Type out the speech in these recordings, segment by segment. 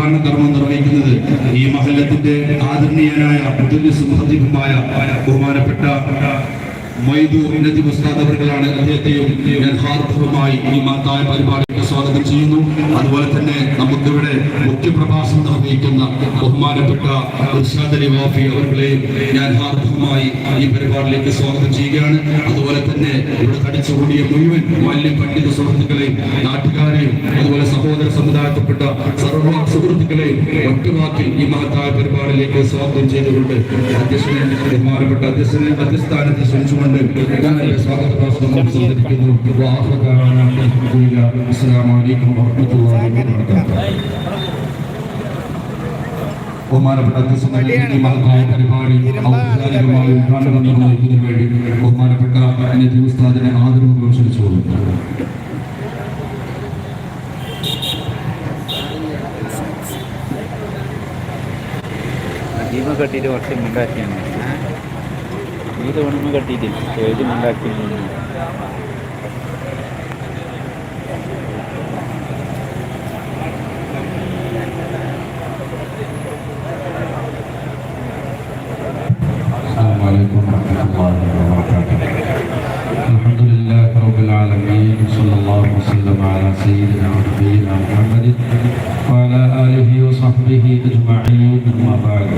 ഉദ്ഘാടന കർമ്മം നിർവഹിക്കുന്നത് ഈ മഹല്ലത്തിന്റെ ആദരണീയനായ മുഹദ്ദിഫുമായ ബഹുമാനപ്പെട്ട മൊയ്തു നദി അവർകളാണ് അദ്ദേഹത്തെയും ഞാൻ ഹാർദവമായി ഈ മഹത്തായ പരിപാടിക്ക് സ്വാഗതം ചെയ്യുന്നു. അതുപോലെ തന്നെ നമുക്കിവിടെ മുഖ്യപ്രഭാഷണം നിർവഹിക്കുന്ന ബഹുമാനപ്പെട്ട അവർകളെയും ഞാൻ ഹാർദവമായി ഈ പരിപാടിയിലേക്ക് സ്വാഗതം ചെയ്യുകയാണ്. അതുപോലെ തന്നെ ഇവിടെ തടിച്ചുകൂടിയ മുഴുവൻ മാലിന്യ പണ്ഡിത സുഹൃത്തുക്കളെയും നാട്ടുകാരെയും അതുപോലെ സഹോദര സമുദായത്തിൽപ്പെട്ട സർവ സുഹൃത്തുക്കളെയും ഒറ്റവാക്കിൽ ഈ മഹത്തായ പരിപാടിയിലേക്ക് സ്വാഗതം ചെയ്തുകൊണ്ട് അധ്യക്ഷനെ ബഹുമാനപ്പെട്ട അധ്യക്ഷനെ അധ്യസ്ഥാനത്ത് ശ്രമിച്ചുകൊണ്ട് ഞാൻ സ്വാഗത ബഹുമാനപ്പെട്ട അധ്യക്ഷനെ ഈ മഹത്തായ പരിപാടി ഔപചാരികമായി ഉദ്ഘാടനം നിർവഹിക്കുന്നതിന് വേണ്ടി ബഹുമാനപ്പെട്ട നജീബ് ഉസ്താദിനെ ആദരവ് ക്ഷണിച്ചുകൊള്ളുന്നു. ഭീമ കെട്ടിയിട്ട് കുറച്ച് ഉണ്ടാക്കിയാണ് ഇത് ഉണമ കെട്ടിയിട്ട്? സ്റ്റേജ് ഉണ്ടാക്കി عليكم ورحمة الله وبركاته الحمد لله رب العالمين صلى الله وسلم على سيدنا ونبينا محمد وعلى آله وصحبه أجمعين أما بعد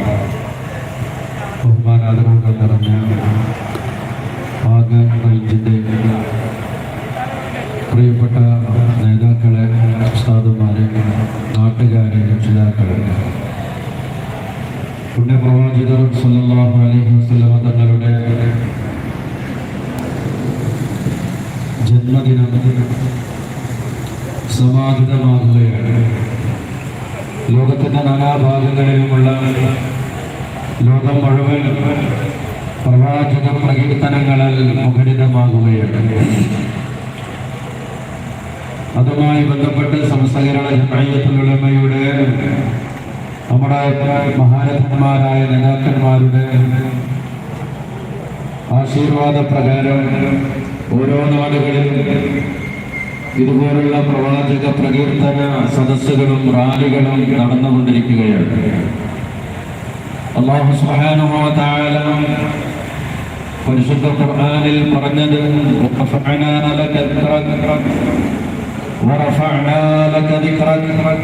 ബഹുമാനാദരവുകൾ നിറഞ്ഞ ആക റേഞ്ചിൻ്റെ പ്രിയപ്പെട്ട പുണ്യപ്രവാചകർ സല്ലല്ലാഹു അലൈഹി വസല്ലമ തങ്ങളുടെ ജന്മദിനം സമാഹിതമാകുകയാണ് ലോകത്തിന്റെ നാനാഭാഗങ്ങളിലുമുള്ള ലോകം മുഴുവൻ പ്രവാചക പ്രകീർത്തനങ്ങളിൽ മുഖരിതമാകുകയാണ്. അതുമായി ബന്ധപ്പെട്ട് സംസ്കരണ ജമയത്തുലമയുടെ നമ്മുടെ മഹാരഥന്മാരായ നേതാക്കന്മാരുടെ ആശീർവാദ പ്രകാരം ഓരോ നാടുകളിലും ഇതുപോലുള്ള പ്രവാചക പ്രകീർത്തന സദസ്സുകളും റാലികളും നടന്നുകൊണ്ടിരിക്കുകയാണ്. അള്ളാഹു തആല പരിശുദ്ധ ഖുർആനിൽ പറഞ്ഞത് ദിക്റക.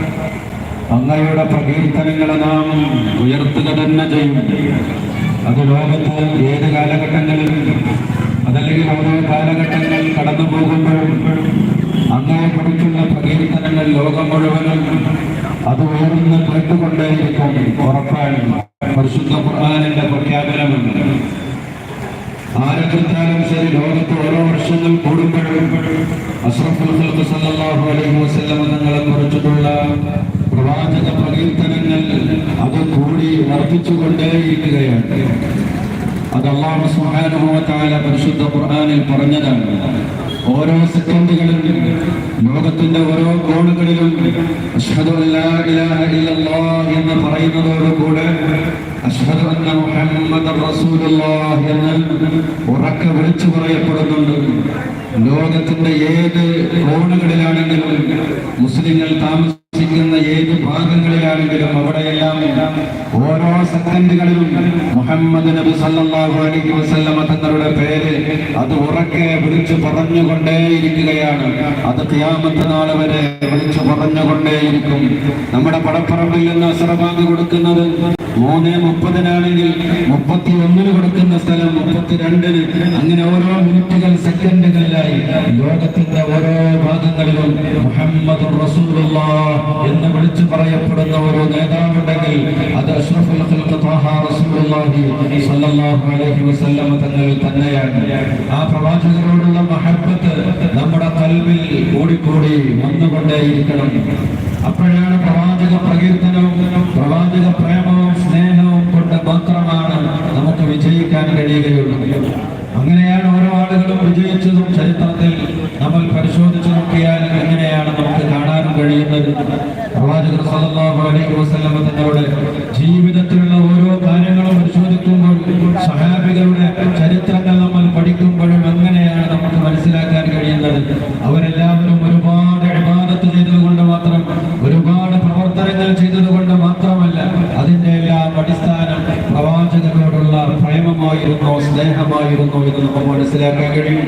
അങ്ങയുടെ പ്രകീർത്തനങ്ങളെ നാം ഉയർത്തുക തന്നെ ചെയ്യും. അത് ലോകത്ത് ഏത് കാലഘട്ടങ്ങളിൽ അതല്ലെങ്കിൽ ഓരോ കാലഘട്ടങ്ങൾ കടന്നു പോകുമ്പോഴും അങ്ങയെക്കുറിച്ചുള്ള പ്രകീർത്തനങ്ങൾ ലോകം മുഴുവനും അത് ഉയർന്ന് കേട്ടുകൊണ്ടേയിരിക്കും ഉറപ്പാണ് പരിശുദ്ധ ഖുർആാനിന്റെ പ്രഖ്യാപനമുണ്ട് ആരംഭിച്ചാലും ശരി ലോകത്ത് ഓരോ വർഷങ്ങൾ കൂടുമ്പോഴും അഷ്റഫുൽ സല്ലല്ലാഹു അലൈഹി തങ്ങളെ കുറിച്ചിട്ടുള്ള പ്രവാചക പ്രകീർത്തനങ്ങൾ അത് കൂടി വർദ്ധിച്ചുകൊണ്ടേയിരിക്കുകയാണ്. അത് അള്ളാഹു വ പരിശുദ്ധ ഖുർആനിൽ പറഞ്ഞതാണ്. ഓരോ സെക്കൻഡുകളിലും ലോകത്തിന്റെ ഓരോ കോണുകളിലും എന്ന് പറയുന്നതോടുകൂടെ ഉറക്കെ വിളിച്ചു പറയപ്പെടുന്നുണ്ട്. ലോകത്തിന്റെ ഏത് കോണുകളിലാണെങ്കിലും മുസ്ലിങ്ങൾ താമസിക്കുന്ന ഏത് ഭാഗങ്ങളിലാണെങ്കിലും അവിടെയെല്ലാം ഓരോ സെക്കൻഡുകളിലും മുഹമ്മദ് നബി സല്ലല്ലാഹു അലൈഹി വസല്ലമ തങ്ങളുടെ പേര് അത് ഉറക്കെ വിളിച്ചു പറഞ്ഞുകൊണ്ടേയിരിക്കുകയാണ്. അത് ക്യാമത്ത് നാൾ വരെ വിളിച്ചു പറഞ്ഞുകൊണ്ടേയിരിക്കും. നമ്മുടെ പടപ്പറമ്പിൽ നിന്ന് അസറബാങ്ക് കൊടുക്കുന്നത് മൂന്ന് മുപ്പതിനാണെങ്കിൽ മുപ്പത്തി ഒന്നിന് കൊടുക്കുന്ന സ്ഥലം മുപ്പത്തിരണ്ടിന്. അങ്ങനെ ഓരോ മിനിറ്റുകൾ സെക്കൻഡുകളിലായി ലോകത്തിന്റെ ഓരോ ഭാഗങ്ങളിലും മുഹമ്മദ് എന്ന് വിളിച്ചു പറയപ്പെടുന്ന ഒരു നേതാവുണ്ടെങ്കിൽ അത് അഷ്റഫുൽ തങ്ങൾ തന്നെയാണ്. ആ പ്രവാചകരോടുള്ള മഹബത്ത് നമ്മുടെ കൽവിൽ കൂടിക്കൂടി വന്നുകൊണ്ടേയിരിക്കണം. അപ്പോഴാണ് പ്രവാചക പ്രകീർത്തനവും പ്രേമമായിരുന്നു സ്നേഹമായിരുന്നോ എന്ന് നമുക്ക് മനസ്സിലാക്കാൻ കഴിയും.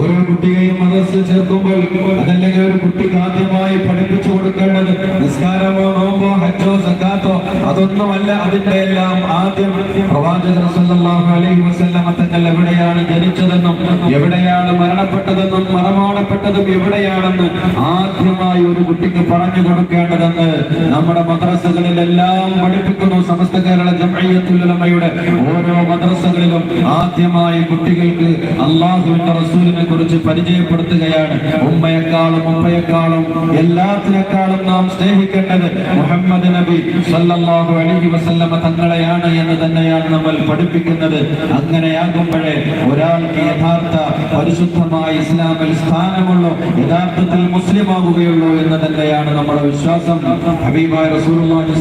ഓരോ കുട്ടിയെയും മനസ്സിൽ ചേർക്കുമ്പോൾ അതല്ലെങ്കിൽ ഒരു കുട്ടിക്ക് ആദ്യമായി പഠിപ്പിച്ചു കൊടുക്കേണ്ടത് നിസ്കാരമോ നോമ്പോ ഹജ്ജോ സക്കാത്തോ? അതൊന്നുമല്ല അതിന്റെ എല്ലാം ആദ്യം പ്രവാചക സല്ലല്ലാഹു അലൈഹി വസല്ലമ തങ്ങൾ എവിടെയാണ് ജനിച്ചതെന്നും എവിടെയാണ് മരണപ്പെട്ടതെന്നും മറമാടപ്പെട്ടതും എവിടെയാണെന്ന് ആദ്യമായി ഒരു കുട്ടിക്ക് പറഞ്ഞു കൊടുക്കേണ്ടതെന്ന് നമ്മുടെ മദ്രസകളിലെല്ലാം പഠിപ്പിക്കുന്നു സമസ്ത കേരള ജംഇയ്യത്തുൽ ഉലമയുടെ ഓരോ മദ്രസകളിലും ആദ്യമായി കുട്ടികൾക്ക് അള്ളാഹുവിന്റെ റസൂലിനെ കുറിച്ച് പരിചയപ്പെടുത്തുകയാണ്. ഉമ്മയെക്കാളും ഉമ്മയെക്കാളും എല്ലാത്തിനേക്കാളും നാം സ്നേഹിക്കേണ്ടത് മുഹമ്മദ് നബി സല്ലല്ലാഹു അലൈഹി വസല്ലമ തങ്ങളെയാണ് എന്ന് തന്നെയാണ് നമ്മൾ പഠിപ്പിക്കുന്നത്. അങ്ങനെയാകുമ്പോഴേ ഒരാൾക്ക് യഥാർത്ഥ പരിശുദ്ധമായ ഇസ്ലാമിൽ സ്ഥാനമുള്ളൂ യഥാർത്ഥത്തിൽ മുസ്ലിം ആകുകയുള്ളൂ എന്ന് തന്നെയാണ് നമ്മുടെ വിശ്വാസം. ഹബീബായ റസൂലുള്ളാഹി